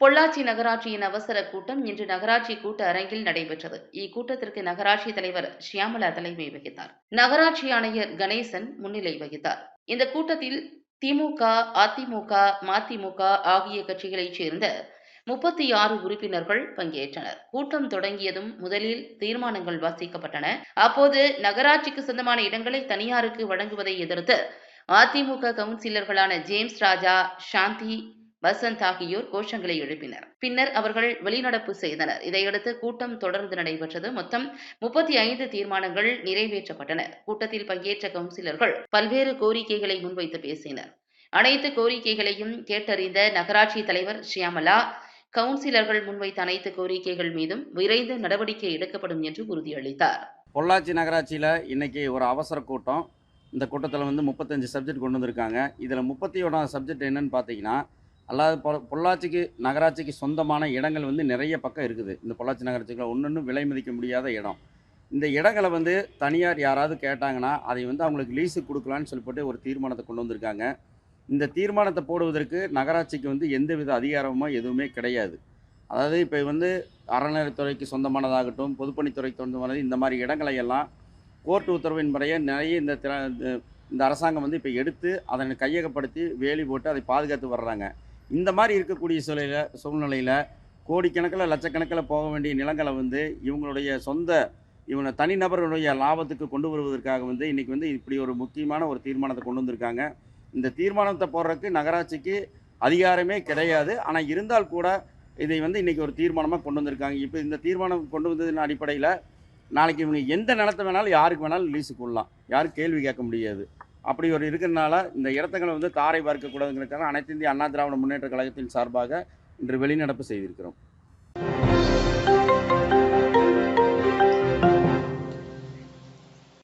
பொள்ளாச்சி நகராட்சியின் அவசர கூட்டம் இன்று நகராட்சி கூட்ட அரங்கில் நடைபெற்றது. இக்கூட்டத்திற்கு நகராட்சி தலைவர் ஷியாமலா தலைமை வகித்தார். நகராட்சி ஆணையர் கணேசன் முன்னிலை வகித்தார். இந்த கூட்டத்தில் திமுக அதிமுக மதிமுக ஆகிய கட்சிகளைச் சேர்ந்த முப்பத்தி ஆறு உறுப்பினர்கள் பங்கேற்றனர். கூட்டம் தொடங்கியதும் முதலில் தீர்மானங்கள் வாசிக்கப்பட்டன. அப்போது நகராட்சிக்கு சொந்தமான இடங்களை தனியாருக்கு வழங்குவதை எதிர்த்து அதிமுக கவுன்சிலர்களான ஜேம்ஸ் ராஜா சாந்தி வசந்த் ஆகியோர் கோஷங்களை எழுப்பினர். பின்னர் அவர்கள் வெளிநடப்பு செய்தனர். இதையடுத்து கூட்டம் தொடர்ந்து நடைபெற்றது. மொத்தம் முப்பத்தி ஐந்து தீர்மானங்கள் நிறைவேற்றப்பட்டன. கூட்டத்தில் பங்கேற்ற கவுன்சிலர்கள் பல்வேறு கோரிக்கைகளை முன்வைத்து பேசினர். அனைத்து கோரிக்கைகளையும் கேட்டறிந்த நகராட்சி தலைவர் ஷியாமலா கவுன்சிலர்கள் முன்வைத்த அனைத்து கோரிக்கைகள் மீதும் விரைந்து நடவடிக்கை எடுக்கப்படும் என்று உறுதியளித்தார். பொள்ளாச்சி நகராட்சியில் இன்னைக்கு ஒரு அவசர கூட்டம். இந்த கூட்டத்தில் வந்து முப்பத்தஞ்சு சப்ஜெக்ட் கொண்டு வந்திருக்காங்க. இதில் முப்பத்தி ஒன்றாம் சப்ஜெக்ட் என்னன்னு பார்த்தீங்கன்னா அல்லாது பொ பொள்ளாச்சிக்கு நகராட்சிக்கு சொந்தமான இடங்கள் வந்து நிறைய பக்கம் இருக்குது. இந்த பொள்ளாச்சி நகராட்சிக்குள்ள ஒன்று விலை மதிக்க முடியாத இடம். இந்த இடங்களை வந்து தனியார் யாராவது கேட்டாங்கன்னா அதை வந்து அவங்களுக்கு லீஸு கொடுக்கலான்னு சொல்லிட்டு ஒரு தீர்மானத்தை கொண்டு வந்திருக்காங்க. இந்த தீர்மானத்தை போடுவதற்கு நகராட்சிக்கு வந்து எந்தவித அதிகாரமோ எதுவுமே கிடையாது. அதாவது இப்போ வந்து அறநிலைத்துறைக்கு சொந்தமானதாகட்டும் பொதுப்பணித்துறைக்கு சொந்தமானது இந்த மாதிரி இடங்களை எல்லாம் கோர்ட் உத்தரவின் முறையே நிறைய இந்த திற- இந்த- இந்த அரசாங்கம் வந்து இப்போ எடுத்து அதனை கையகப்படுத்தி வேலி போட்டு அதை பாதுகாத்து வர்றாங்க. இந்த மாதிரி இருக்கக்கூடிய சூழலில் சூழ்நிலையில் கோடிக்கணக்கில் லட்சக்கணக்கில் போக வேண்டிய நிலங்களை வந்து இவங்களுடைய சொந்த இவங்க தனிநபர்களுடைய லாபத்துக்கு கொண்டு வருவதற்காக வந்து இன்றைக்கி வந்து இப்படி ஒரு முக்கியமான ஒரு தீர்மானத்தை கொண்டு வந்திருக்காங்க. இந்த தீர்மானத்தை போடுறதுக்கு நகராட்சிக்கு அதிகாரமே கிடையாது. ஆனால் இருந்தால் கூட இதை வந்து இன்றைக்கி ஒரு தீர்மானமாக கொண்டு வந்திருக்காங்க. இப்போ இந்த தீர்மானம் கொண்டு வந்ததின் அடிப்படையில் நாளைக்கு இவங்க எந்த நிலத்தை வேணாலும் யாருக்கு வேணாலும் லீஸுக்கு கொள்ளலாம். யாரும் கேள்வி கேட்க முடியாது. அப்படி ஒரு இருக்கிறனால இந்த இடத்துங்களை வந்து தாரை பார்க்கக்கூடாதுங்கிறதுக்காக அனைத்து இந்திய அண்ணா திராவிட முன்னேற்ற கழகத்தின் சார்பாக இன்று வெளிநடப்பு செய்திருக்கிறோம்.